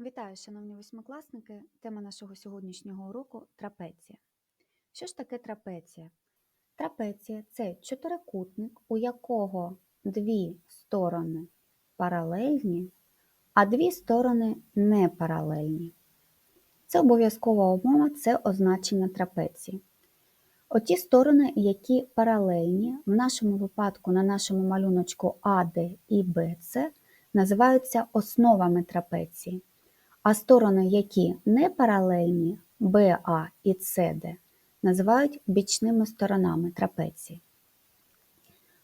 Вітаю, шановні восьмикласники! Тема нашого сьогоднішнього уроку трапеція. Що ж таке трапеція? Трапеція це чотирикутник, у якого дві сторони паралельні, а дві сторони не паралельні. Це обов'язкова умова, це означення трапеції. Оті сторони, які паралельні, в нашому випадку на нашому малюночку АД і БЦ, називаються основами трапеції. А сторони, які не паралельні БА і СД, називають бічними сторонами трапеції.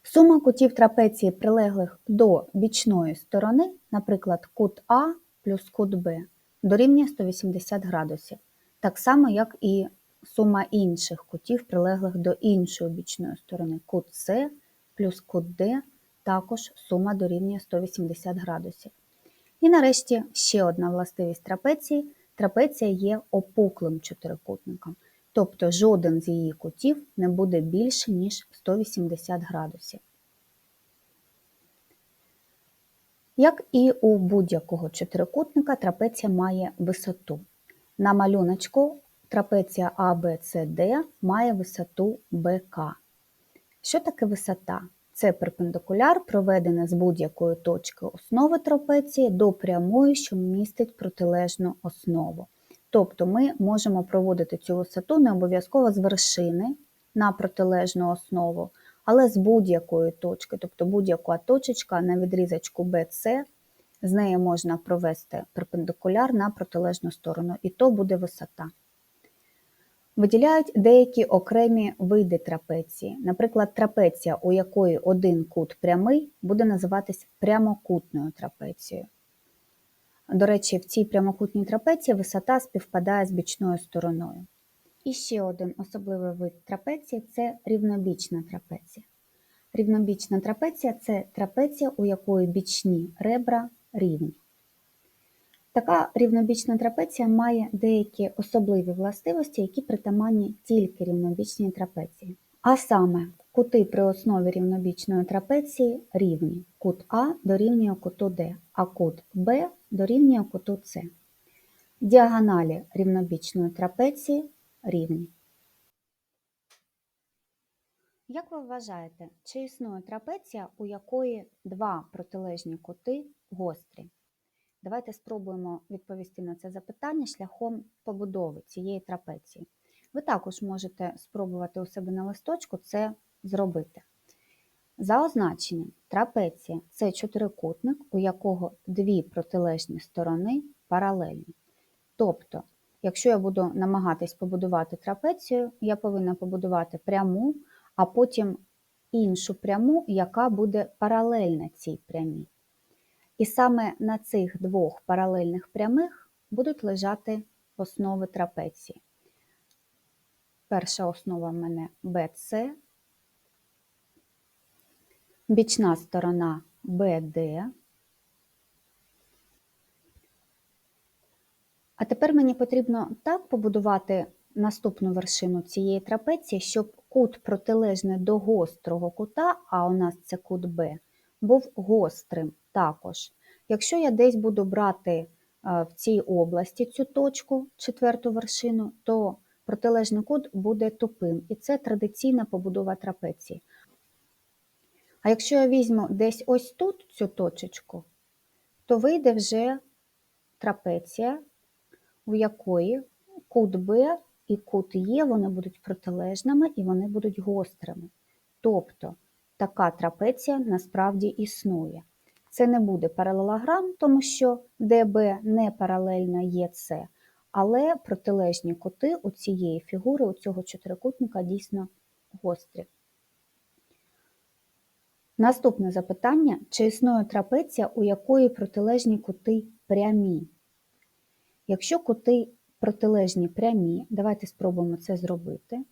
Сума кутів трапеції, прилеглих до бічної сторони, наприклад, кут А плюс кут Б, дорівнює 180 градусів, так само, як і сума інших кутів, прилеглих до іншої бічної сторони. Кут С плюс кут Д також сума дорівнює 180 градусів. І нарешті ще одна властивість трапеції. Трапеція є опуклим чотирикутником, тобто жоден з її кутів не буде більше, ніж 180 градусів. Як і у будь-якого чотирикутника, трапеція має висоту. На малюночку трапеція ABCD має висоту БК. Що таке висота? Це перпендикуляр, проведений з будь-якої точки основи трапеції до прямої, що містить протилежну основу. Тобто ми можемо проводити цю висоту не обов'язково з вершини на протилежну основу, але з будь-якої точки, тобто будь-яка точечка на відрізочку BC, з неї можна провести перпендикуляр на протилежну сторону, і то буде висота. Виділяють деякі окремі види трапеції. Наприклад, трапеція, у якої один кут прямий, буде називатись прямокутною трапецією. До речі, в цій прямокутній трапеції висота співпадає з бічною стороною. І ще один особливий вид трапеції це рівнобічна трапеція. Рівнобічна трапеція це трапеція, у якої бічні ребра рівні. Така рівнобічна трапеція має деякі особливі властивості, які притаманні тільки рівнобічній трапеції. А саме, кути при основі рівнобічної трапеції рівні. Кут А дорівнює куту Д, а кут Б дорівнює куту С. Діагоналі рівнобічної трапеції рівні. Як ви вважаєте, чи існує трапеція, у якої два протилежні кути гострі? Давайте спробуємо відповісти на це запитання шляхом побудови цієї трапеції. Ви також можете спробувати у себе на листочку це зробити. За означенням, трапеція це чотирикутник, у якого дві протилежні сторони паралельні. Тобто, якщо я буду намагатись побудувати трапецію, я повинна побудувати пряму, а потім іншу пряму, яка буде паралельна цій прямій. І саме на цих двох паралельних прямих будуть лежати основи трапеції. Перша основа в мене BC, бічна сторона BD. А тепер мені потрібно так побудувати наступну вершину цієї трапеції, щоб кут протилежний до гострого кута, а у нас це кут Б, був гострим також. Якщо я десь буду брати е, в цій області цю точку, четверту вершину, то протилежний кут буде тупим. І це традиційна побудова трапеції. А якщо я візьму десь ось тут цю точечку, то вийде вже трапеція, у якої кут Б і кут Є вони будуть протилежними і вони будуть гострими. Тобто така трапеція насправді існує. Це не буде паралелограм, тому що ДБ не паралельно ЄС, але протилежні кути у цієї фігури, у цього чотирикутника дійсно гострі. Наступне запитання: чи існує трапеція, у якої протилежні кути прямі? Якщо кути протилежні прямі, давайте спробуємо це зробити.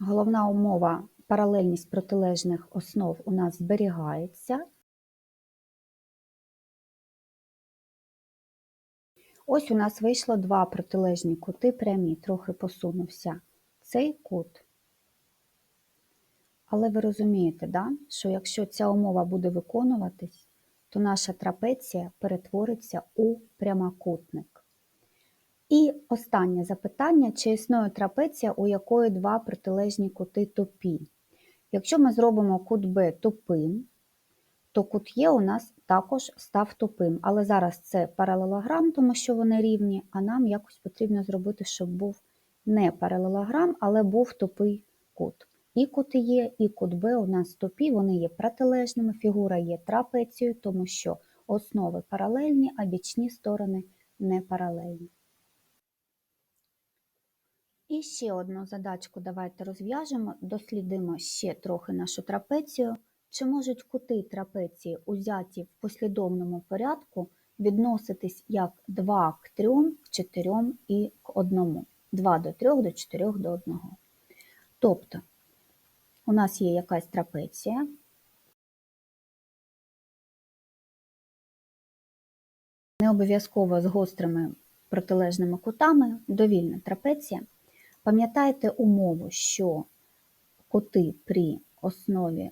Головна умова паралельність протилежних основ у нас зберігається. Ось у нас вийшло два протилежні кути прямі, трохи посунувся цей кут Але ви розумієте, да, що якщо ця умова буде виконуватись, то наша трапеція перетвориться у прямокутник. І останнє запитання: чи існує трапеція, у якої два протилежні кути тупі? Якщо ми зробимо кут Б тупим, то кут Є у нас також став тупим. Але зараз це паралелограм, тому що вони рівні, а нам якось потрібно зробити, щоб був не паралелограм, але був тупий кут. І кут Є, і кут Б у нас тупі, вони є протилежними, фігура є трапецією, тому що основи паралельні, а бічні сторони не паралельні. І ще одну задачку давайте розв'яжемо, дослідимо ще трохи нашу трапецію. Чи можуть кути трапеції, узяті в послідовному порядку, відноситись як 2 к 3, к 4 і к 1? 2 до 3, до 4 до 1. Тобто, у нас є якась трапеція, не обов'язково з гострими протилежними кутами, довільна трапеція. Пам'ятайте умову, що кути при основі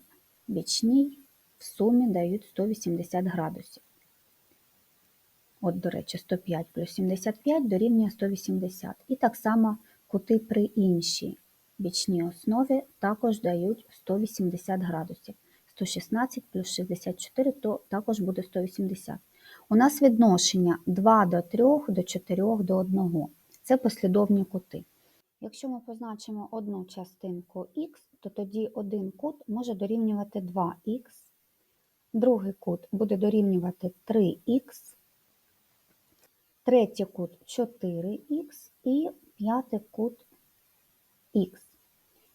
бічній в сумі дають 180 градусів. От, до речі, 105 плюс 75 дорівнює 180. І так само кути при іншій бічній основі також дають 180 градусів. 116 плюс 64 то також буде 180. У нас відношення 2 до 3 до 4 до 1. Це послідовні кути. Якщо ми позначимо одну частинку х, то тоді один кут може дорівнювати 2х, другий кут буде дорівнювати 3х, третій кут 4х і п'ятий кут х.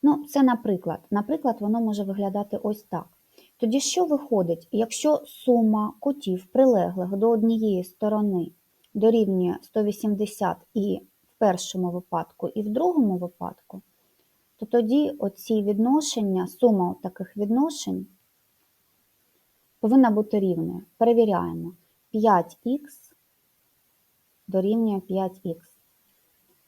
Ну, це наприклад. Наприклад, воно може виглядати ось так. Тоді що виходить, якщо сума кутів прилеглих до однієї сторони дорівнює 180 і першому випадку, і в другому випадку, то тоді оці відношення, сума таких відношень повинна бути рівною. Перевіряємо. 5х дорівнює 5х.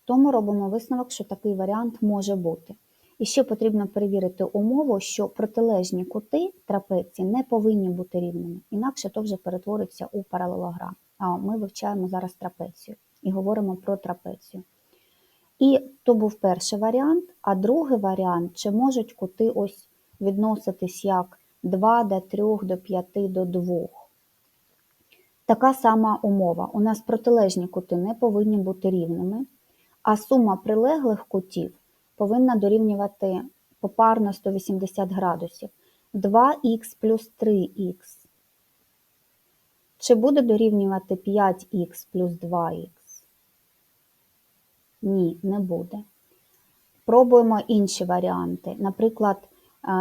Тому робимо висновок, що такий варіант може бути. І ще потрібно перевірити умову, що протилежні кути трапеції не повинні бути рівними, інакше то вже перетвориться у паралелограм. А ми вивчаємо зараз трапецію і говоримо про трапецію. І то був перший варіант, а другий варіант, чи можуть кути ось відноситись як 2 до 3 до 5 до 2. Така сама умова. У нас протилежні кути не повинні бути рівними, а сума прилеглих кутів повинна дорівнювати попарно 180 градусів. 2х плюс 3х. Чи буде дорівнювати 5х плюс 2х? Ні, не буде. Пробуємо інші варіанти. Наприклад,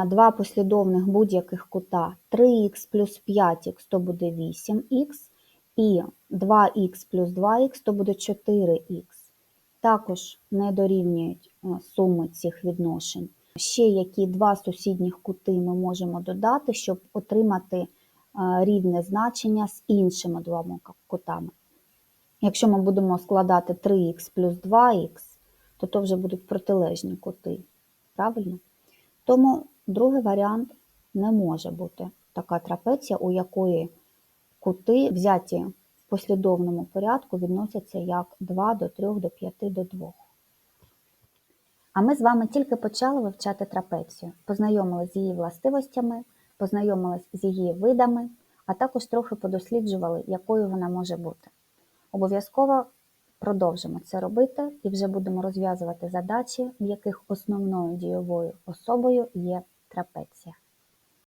два послідовних будь-яких кута 3х плюс 5х то буде 8х, і 2х плюс 2х то буде 4х. Також не дорівнюють суми цих відношень. Ще які два сусідніх кути ми можемо додати, щоб отримати рівне значення з іншими двома кутами. Якщо ми будемо складати 3х плюс 2х, то то вже будуть протилежні кути. Правильно? Тому другий варіант не може бути така трапеція, у якої кути взяті в послідовному порядку відносяться як 2 до 3 до 5 до 2. А ми з вами тільки почали вивчати трапецію, познайомилися з її властивостями, познайомилися з її видами, а також трохи подосліджували, якою вона може бути. Обов'язково продовжимо це робити і вже будемо розв'язувати задачі, в яких основною дійовою особою є трапеція.